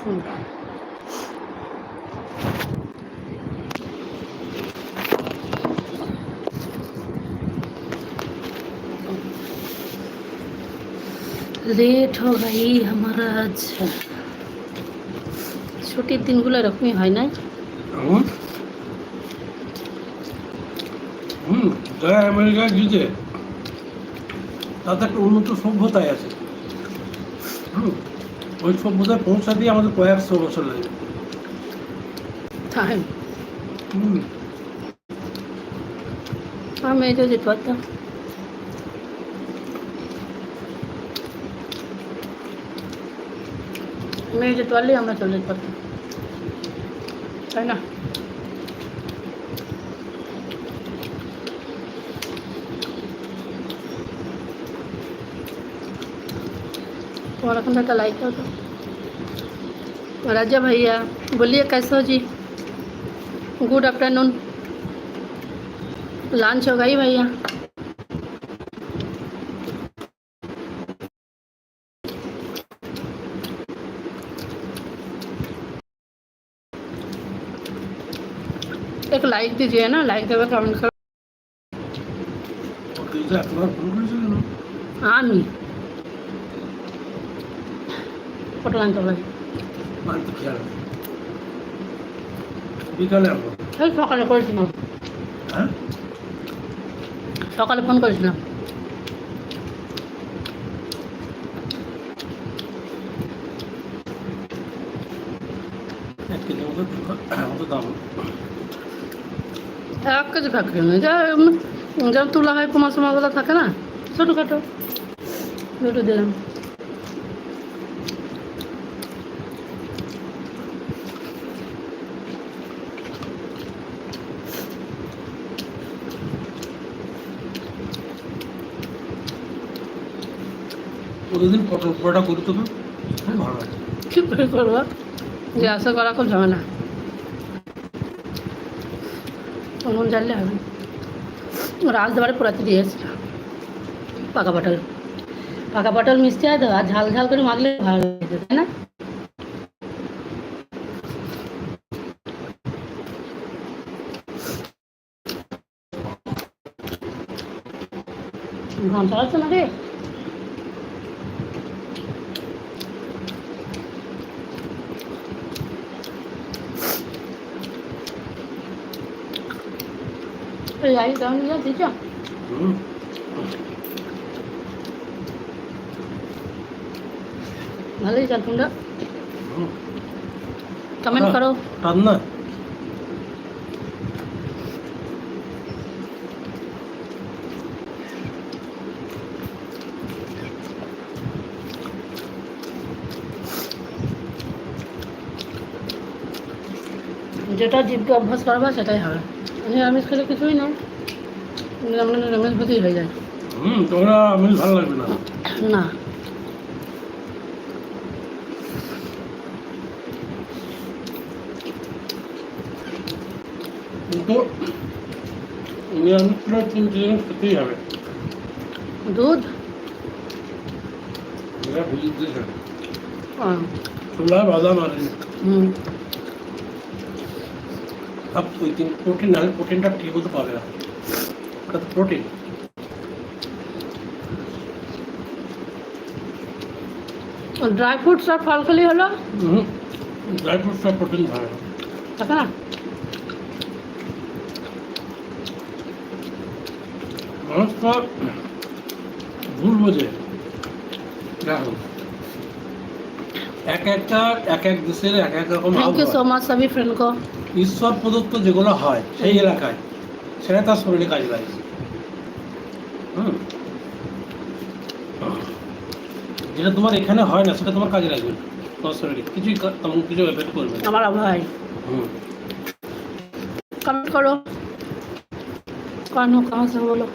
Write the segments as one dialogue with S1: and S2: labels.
S1: বিসমিল্লা late হো ভাই আমার আজ ছুটির দিনগুলো এরকমই হয় না?
S2: হুম যারা আমেরিকায় গিয়েছে। তাদের একটা উন্নত সভ্যতায় আছে। হুম। ওই সভ্যতায় পৌঁছাতেই আমাদের কয়েকশো বছর লাগে।
S1: তাই?
S2: হুম।
S1: আমি এটা যেতে পারতাম। মেয়ে যেতে পারলেই আমরা চলে যেতে পারতাম। তাই না? और रखना का लाइक कर दो। राजा भैया बोलिए कैसे हो जी? गुड आफ्टरनून लंच हो गई भैया? एक लाइक दीजिए ना लाइक देवे कमेंट कर।
S2: हाँ
S1: मैं ফটো আনতে এই সকালে করেছিলাম।
S2: হ্যাঁ?
S1: সকালে ফোন করেছিলাম।
S2: এক কেজি
S1: থাকে যা যেমন তুলা হয় কুমার সময়গুলো থাকে না ছোটোখাটো। দুটো দিলাম।
S2: প্রতিদিন পটল পোড়াটা করি তো ভালো লাগে।
S1: কি করে করা খুব ঝামেলা। হবে। পোড়াতে পাকা পটল। পাকা পটল মিষ্টি তো আর ঝাল ঝাল করে মাখলে ভালো লাগে, তাই না? ঘন চালাচ্ছে না রে লাইট ডাউন দিয়েছ
S2: হুম।
S1: ভালোই চাল তোমরা। কমেন্ট করো।
S2: রান্না
S1: যেটা জীবকে অভ্যাস করবা সেটাই হবে। নিরামিষ খেলে কিছুই নয় আমরা নিরামিষ ভূতই হয়ে যায়।
S2: হুম তোমরা আমি ভালো লাগবে না।
S1: না।
S2: কিন্তু নিরামিষ জিনিস খেতেই হবে।
S1: দুধ?
S2: এটা দিয়েছে
S1: আহ,
S2: ছোলা বাদাম আর
S1: হুম।
S2: সব ওই তিন প্রোটিন নাহলে প্রোটিনটা ঠিক মতো পাবে না ওটা তো প্রোটিন
S1: ড্রাই ফ্রুটস আর ফল খেলেই হলো
S2: হুম ড্রাই ফ্রুট সব প্রোটিন থাকে না
S1: থাকে না
S2: মানুষ তো ভুল বোঝে দেখো এক একটা এক এক দেশের এক এক রকম
S1: থ্যাংক ইউ সো
S2: আবহাওয়া।
S1: মাচ সবই ফ্রেন্ড কো
S2: ঈশ্বর প্রদত্ত যেগুলো হয় সেই এলাকায় সেটা তার শরীরে কাজ লাগে যেটা তোমার এখানে হয় না সেটা তোমার কাজে লাগবে তোমার শরীরে। কিছুই তেমন কিছু এফেক্ট করবে
S1: আমার ভাই
S2: হুম।
S1: কমেন্ট করো। কারণ কাজ বলো।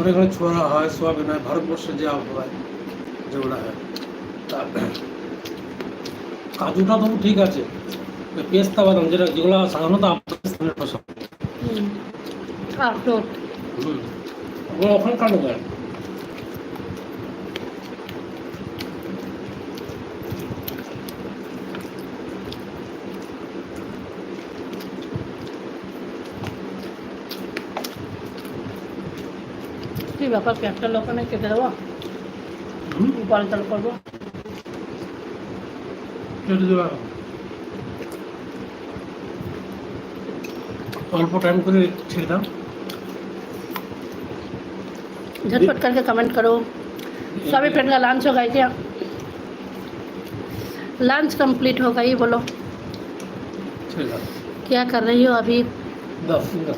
S2: মনে করেন ছোঁয়া হয় সোয়াবিন হয় ভারতবর্ষে যে আবহাওয়ায় যেগুলো হয়। তা কাজুটা তবু ঠিক আছে। পেস্তা বাদাম যেটা যেগুলো সাধারণত আফগানিস্তানের ফসল ওখানে ওখানকার লোক
S1: ব্যাপার পেঁয়াজটা লোকানে কেটে দেবো
S2: হুম
S1: পাল তাল করবো
S2: কেটে দেওয়া অল্প টাইম করে ছেড়ে দাও
S1: झटपट करके कमेंट करो सभी फ्रेंड का लंच हो गया क्या लंच कंप्लीट हो गई बोलो
S2: ছেড়ে দাও
S1: क्या कर रही हो अभी
S2: দাও দাও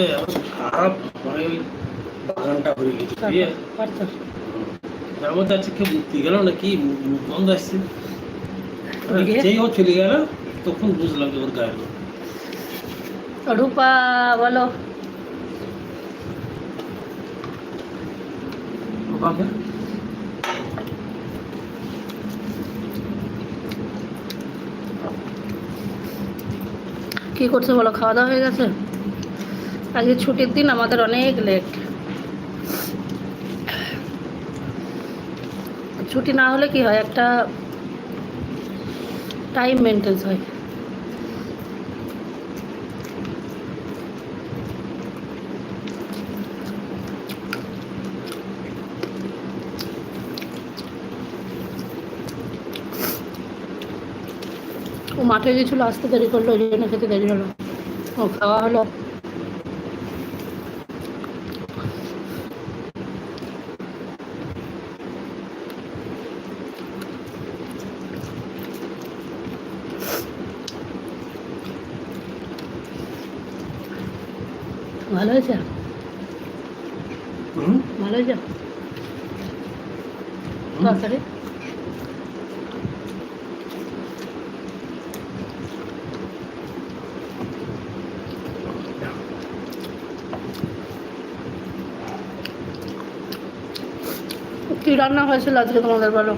S2: মধ্যে খারাপ মানে ওই বাগানটা হয়ে গেছে। তার মধ্যে আজকে কেউ মুক্তি গেল নাকি? বন্ধ আসছে। যেই ও চলে গেল তখন বুঝলাম যে ওর গায়ে
S1: রূপা
S2: বলো।
S1: কি করছে বলো? খাওয়া দাওয়া হয়ে গেছে? আজকে ছুটির দিন আমাদের অনেক লেট ছুটি না হলে কি হয়, একটা টাইম মেনটেন্স হয়। ও মাঠে গেছিল আসতে দেরি করল, ওই জন্য খেতে দেরি হলো। ও খাওয়া হলো ভালো হয়েছে
S2: হুম
S1: কি রান্না হয়েছিল আজকে তোমাদের বলো?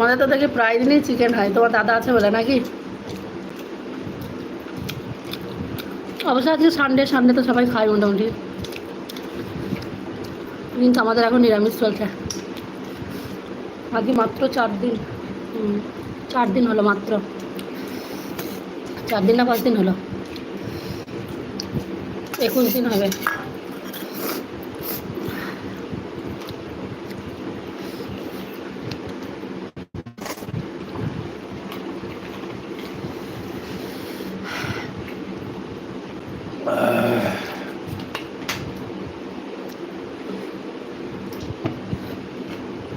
S1: তোমাদের তো দেখি প্রায় দিনই চিকেন হয়। তোমার দাদা আছে বলে নাকি? অবশ্য আজকে সানডে সানডে তো সবাই খায় মোটামুটি। কিন্তু আমাদের এখন নিরামিষ চলছে। আজকে মাত্র চার দিন। চার দিন হলো মাত্র। চার দিন না পাঁচ দিন হলো। একুশ দিন হবে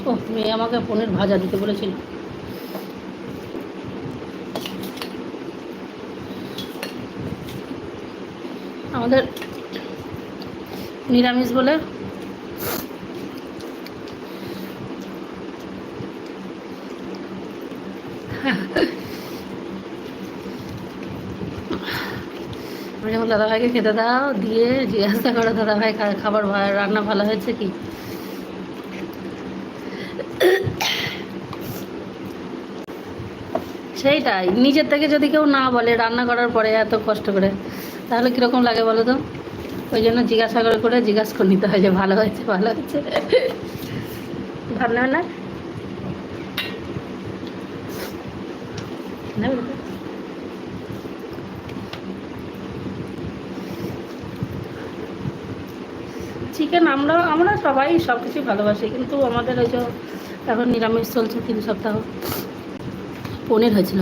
S1: ও মেয়ে আমাকে পনির ভাজা দিতে বলেছিল। আমাদের নিরামিষ বলে দাদাভাইকে খেতে দাও, দিয়ে জিজ্ঞাসা করো, দাদাভাই খাবার রান্না ভালো হয়েছে কি? সেইটাই। নিজের থেকে যদি কেউ না বলে রান্না করার পরে এত কষ্ট করে, তাহলে কীরকম লাগে বলো তো? ওই জন্য জিজ্ঞাসা করে করে জিজ্ঞাসা করে নিতে হয় যে ভালো হয়েছে ভালো হয়েছে। ভালো না? চিকেন আমরা আমরা সবাই সব কিছুই ভালোবাসি, কিন্তু আমাদের ওই যে এখন নিরামিষ চলছে তিন সপ্তাহ। পনির হয়েছিল।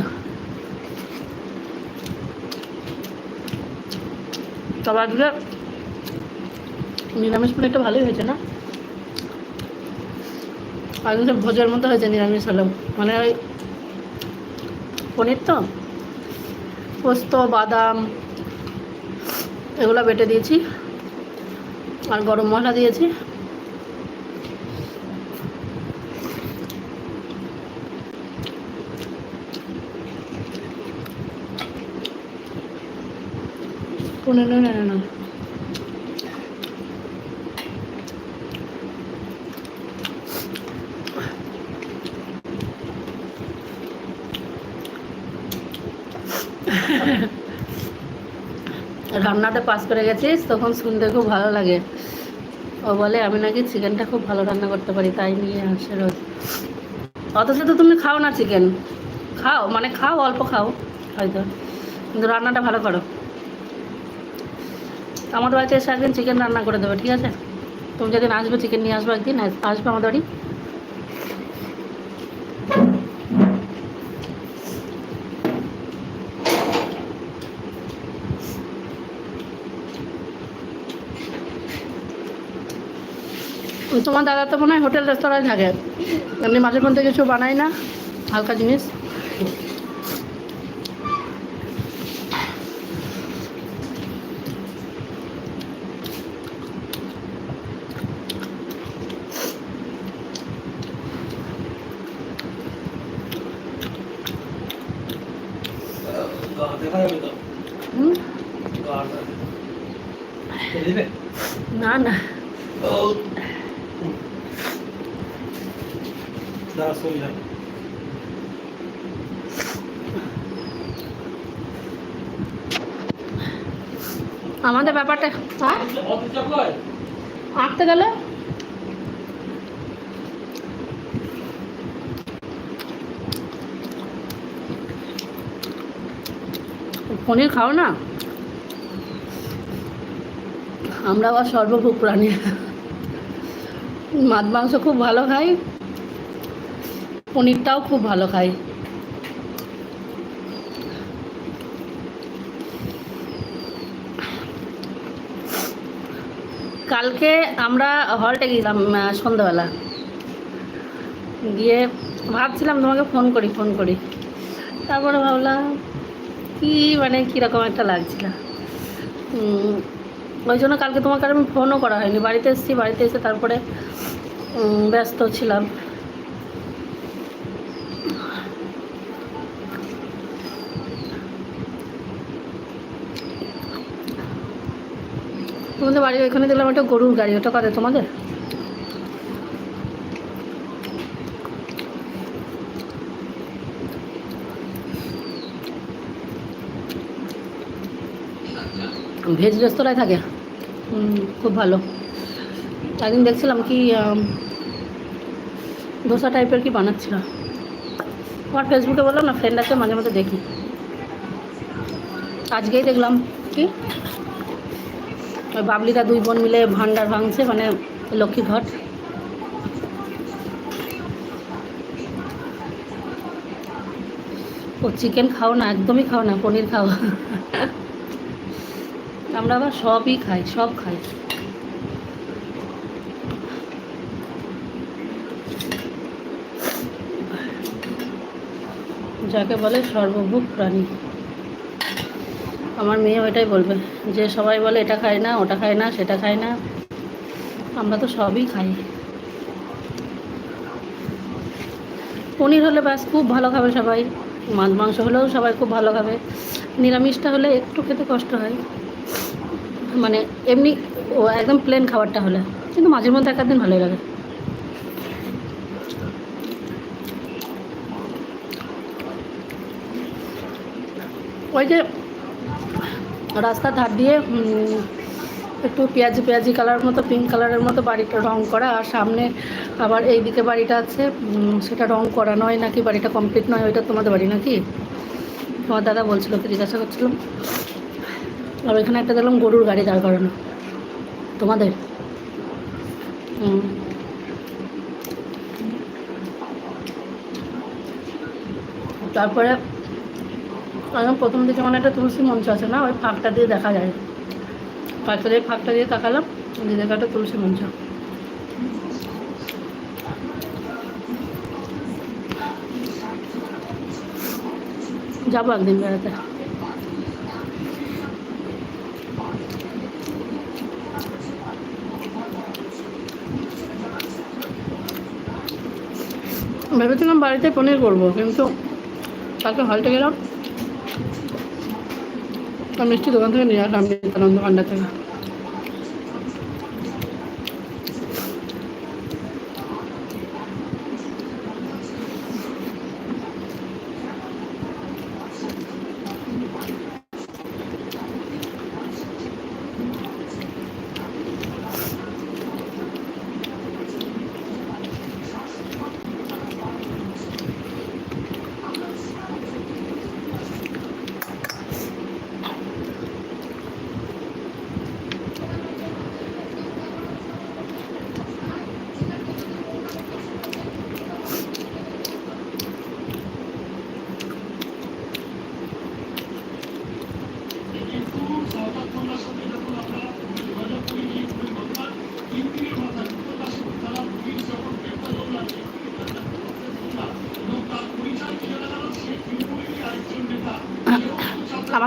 S1: তবে আজকে নিরামিষ পনিরটা ভালোই হয়েছে না? আজকে ভোজের মতো হয়েছে নিরামিষ হলেও। মানে ওই পনির তো? পোস্ত, বাদাম, এগুলো বেটে দিয়েছি। আর গরম মশলা দিয়েছি। পনেরো না না রান্নাতে পাস করে গেছিস, তখন শুনতে খুব ভালো লাগে। ও বলে, আমি নাকি চিকেনটা খুব ভালো রান্না করতে পারি, তাই নিয়ে আসে রোজ। অথচ তো তুমি খাও না চিকেন খাও মানে খাও, অল্প খাও, হয়তো। কিন্তু রান্নাটা ভালো করো। আমাদের বাড়িতে এসে একদিন চিকেন রান্না করে দেবে, ঠিক আছে? তুমি যেদিন আসবে চিকেন নিয়ে আসবে একদিন আসবে আমাদের বাড়ি। তোমার দাদা তো মনে হয় হোটেল, রেস্তোরাঁয় থাকে। এমনি মাঝে মধ্যে কিছু বানায় না, হালকা জিনিস
S2: গা দেখা যাবে তো
S1: হুম?
S2: গা দিবে
S1: না না। আমাদের ব্যাপারটা হ্যাঁ? আঁকতে গেলে? পনির খাও না? আমরা আবার সর্বভোগ প্রাণী। মাছ, মাংস খুব ভালো খাই। পনিরটাও খুব ভালো খাই। কালকে আমরা হলটে গেলাম সন্ধ্যাবেলা। গিয়ে ভাবছিলাম তোমাকে ফোন করি ফোন করি। তারপরে ভাবলাম কি মানে কীরকম একটা লাগছিল। ওই জন্য কালকে তোমাকে আর আমি ফোনও করা হয়নি। বাড়িতে এসেছি, বাড়িতে এসে তারপরে ব্যস্ত ছিলাম। তোমাদের বাড়ির ওইখানে দেখলাম একটা গরুর গাড়ি। ওটা কথা তোমাদের? ভেজ রেস্তোরাঁয় থাকে? খুব ভালো। একদিন দেখছিলাম কি ধোসা টাইপের কি বানাচ্ছিল। আমার ফেসবুকে বললাম না ফ্রেন্ড আছে, মাঝে মাঝে দেখি। আজকেই দেখলাম কি, ওই বাবলিরা দুই বোন মিলে ভান্ডার ভাঙছে মানে লক্ষ্মী ঘট ও চিকেন খাও না, একদমই খাও না, পনির খাও। আমরা আবার সবই খাই, সব খাই। যাকে বলে সর্বভূক প্রাণী। আমার মেয়ে ওইটাই বলবে, যে সবাই বলে এটা খায় না, ওটা খায় না, সেটা খায় না। আমরা তো সবই খাই। পনির হলে ব্যাস খুব ভালো খাবে সবাই, মাছ, মাংস হলেও সবাই খুব ভালো খাবে। নিরামিষটা হলে একটু খেতে কষ্ট হয়। মানে এমনি ও একদম প্লেন খাবারটা হলে। কিন্তু মাঝে মধ্যে এক দিন ভালোই লাগে।
S3: ওই যে রাস্তার ধার দিয়ে একটু পেঁয়াজি পেঁয়াজি কালার মতো পিঙ্ক কালারের মতো বাড়িটা রং করা, আর সামনে আবার এই দিকে বাড়িটা আছে সেটা রং করা নয় নাকি, বাড়িটা কমপ্লিট নয়, ওইটা তোমাদের বাড়ি নাকি? তোমার দাদা বলছিল, তো জিজ্ঞাসা করছিলাম। আর এখানে একটা দেখলাম গরুর গাড়ি দাঁড় করানো তোমাদের? হুম। তারপরে প্রথম দিকে মানে একটা তুলসী মঞ্চ আছে না? ওই ফাঁকটা দিয়ে দেখা যায়। ফাঁকটা দিয়ে ফাঁকটা দিয়ে তাকালাম দিয়ে দেখা একটা তুলসী মঞ্চ। যাব একদিন বেড়াতে। ভেবেছিলাম বাড়িতে পনির করব, কিন্তু কালকে হলটে গেলাম। মিষ্টি দোকান থেকে নিয়ে আসলাম দোকানটা থেকে।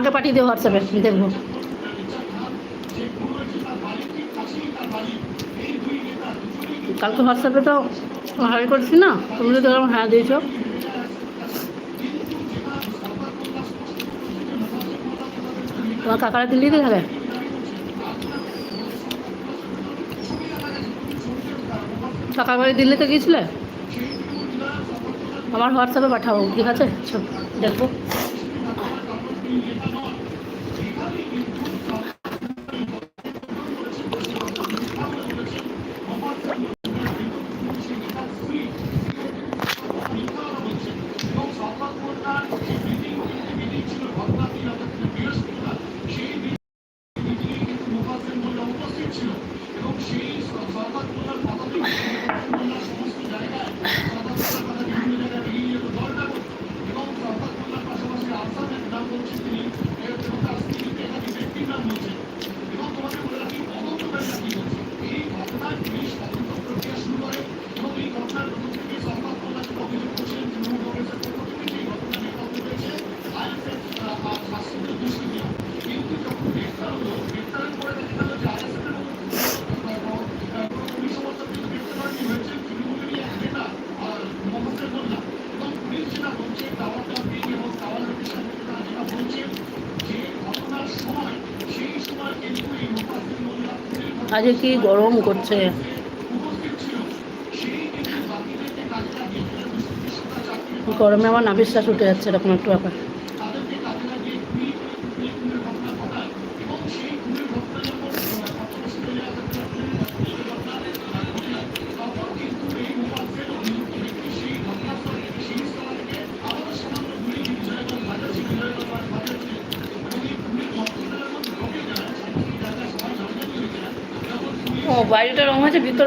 S3: আমাকে পাঠিয়ে দিও হোয়াটসঅ্যাপে, আমি দেখব। কালকে হোয়াটসঅ্যাপে তো হাই করছি না, তুমি তো দেখলাম হ্যাঁ দিয়েছ। তোমার কাকারা দিল্লিতে থাকে কাকার বাড়ি দিল্লিতে গিয়েছিলে? আমার হোয়াটসঅ্যাপে পাঠাবো ঠিক আছে? দেখব। আজকে কি গরম করছে? গরমে আমার নাবিশ্বাস উঠে যাচ্ছে এরকম একটু ব্যাপার।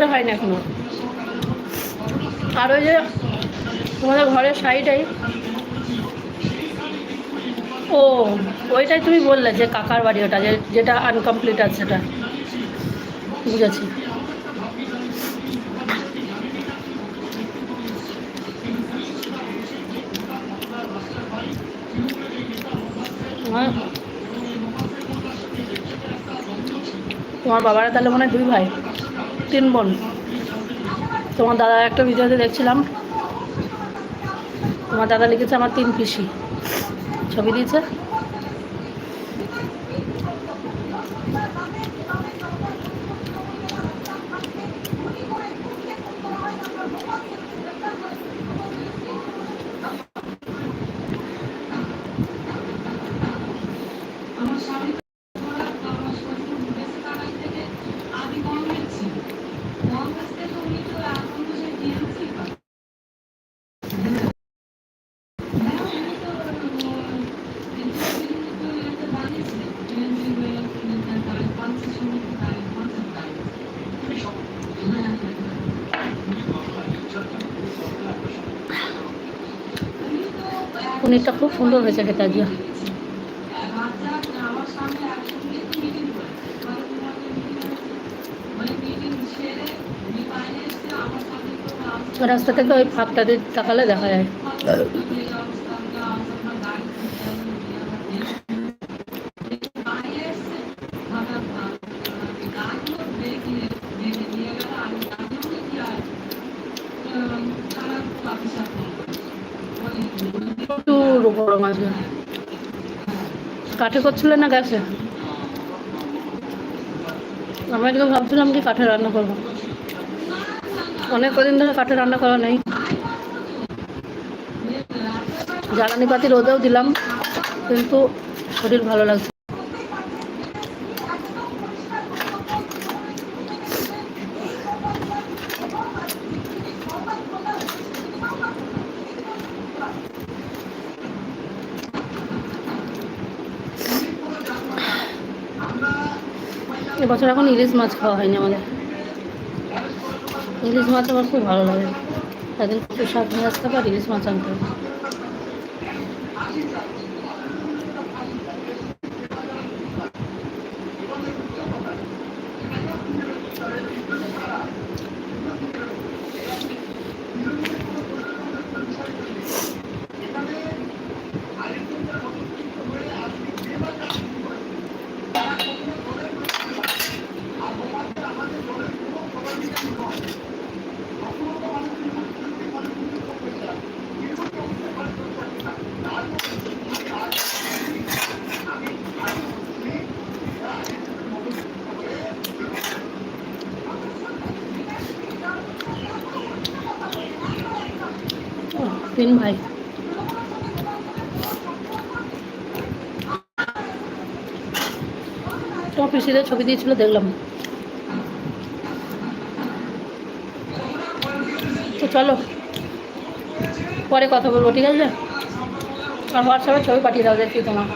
S3: রং হয়েছে না এখনও। আর ওই যে তোমাদের ঘরের শাড়িটাই। ও, ওইটাই তুমি বললে যে কাকার বাড়ি ওটা যেটা আনকমপ্লিট আছে সেটা। বুঝেছি। তোমার বাবারা তাহলে মনে হয় দুই ভাই? তিন বোন তোমার দাদার একটা ভিডিওতে দেখছিলাম। তোমার দাদা লিখেছে, আমার তিন পিসি। ছবি দিয়েছে।
S4: পনিরটা খুব সুন্দর হয়েছে খেতে আজকে। রাস্তা থেকে ওই ফাঁকটাতে তাকালে দেখা যায়। কাঠে করছিলে না গ্যাসে? আমি আজকে ভাবছিলাম কি কাঠে রান্না করব। অনেক কদিন ধরে কাঠে রান্না করা নেই। জ্বালানি পাতি রোদেও দিলাম, কিন্তু শরীর ভালো লাগছে এবছর এখন ইলিশ মাছ খাওয়া হয়নি আমাদের। ইলিশ মাছ আমার খুব ভালো লাগে। তাদের একটু শাক আসতে পারি, ইলিশ মাছ আনতে তিন ভাই। তোমার পিসিদের ছবি দিয়েছিল, দেখলাম। তো চলো, পরে কথা বলব, ঠিক আছে? আর হোয়াটসঅ্যাপে ছবি পাঠিয়ে দাও, দেখি তোমার।